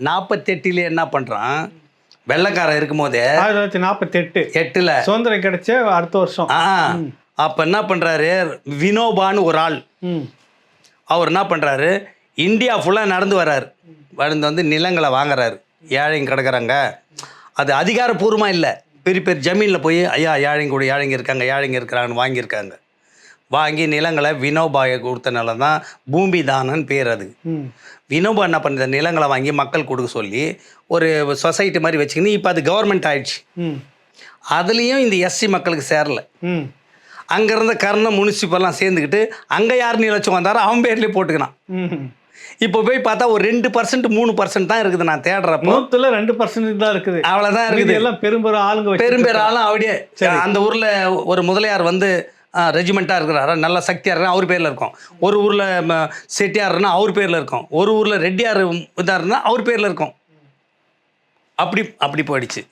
நாற்பத்தெட்டுல என்ன பண்ணுறான் வெள்ளைக்காரன் இருக்கும்போதே ஆயிரத்தி தொள்ளாயிரத்தி நாற்பத்தெட்டு எட்டில். சுதந்திரம் கிடைச்ச அடுத்த வருஷம். ஆ அப்போ என்ன பண்ணுறாரு வினோபான்னு ஒரு ஆள். ம். அவர் என்ன பண்ணுறாரு இந்தியா ஃபுல்லாக நடந்து வர்றாரு. நடந்து வந்து நிலங்களை வாங்குறாரு. ஏழைங்க கிடக்குறாங்க. அது அதிகாரப்பூர்வமாக இல்லை. பெரிய பெரிய ஜமீனில் போய் ஐயா ஏழைங்க கூட ஏழைங்க இருக்காங்க ஏழைங்க இருக்கிறாங்கன்னு வாங்கியிருக்காங்க. வாங்கி நிலங்களை வினோபாயை கொடுத்தனால தான் பூமி தானன்னு பேர் அது. வினோபா என்ன பண்ணுற நிலங்களை வாங்கி மக்கள் கொடுக்க சொல்லி ஒரு சொசைட்டி மாதிரி வச்சுக்கின்னு இப்போ அது கவர்மெண்ட் ஆயிடுச்சு. அதுலேயும் இந்த எஸ்சி மக்களுக்கு சேரல. ம். அங்கே இருந்த கர்ண முனிசிபல்லாம் சேர்ந்துக்கிட்டு அங்கே யார் நிலச்சும் வந்தாரோ அவன் பேர்லேயே போட்டுக்கினான். இப்போ போய் பார்த்தா ஒரு ரெண்டு பர்சன்ட் மூணு பர்சன்ட் தான் இருக்குது நான் தேடுறப்போ. நூத்துல ரெண்டு பர்சன்டேஜ் தான் இருக்குது. அவ்வளோதான் இருக்குது. எல்லாம் பெரும்பெரும் ஆளுங்க வச்சு பெரும்பெராலும் அப்படியே அந்த ஊரில் ஒரு முதலியார் வந்து ரெஜிமெண்ட்டாக இருக்கிறாரா? நல்ல சக்தியாக இருக்கிறனா அவர் பேரில் இருக்கும். ஒரு ஊரில் செட்டியார்னா அவர் பேரில் இருக்கும். ஒரு ஊரில் ரெட்டியார் இதாக இருந்தால் அவர் பேரில் இருக்கும். அப்படி அப்படி போயிடுச்சு.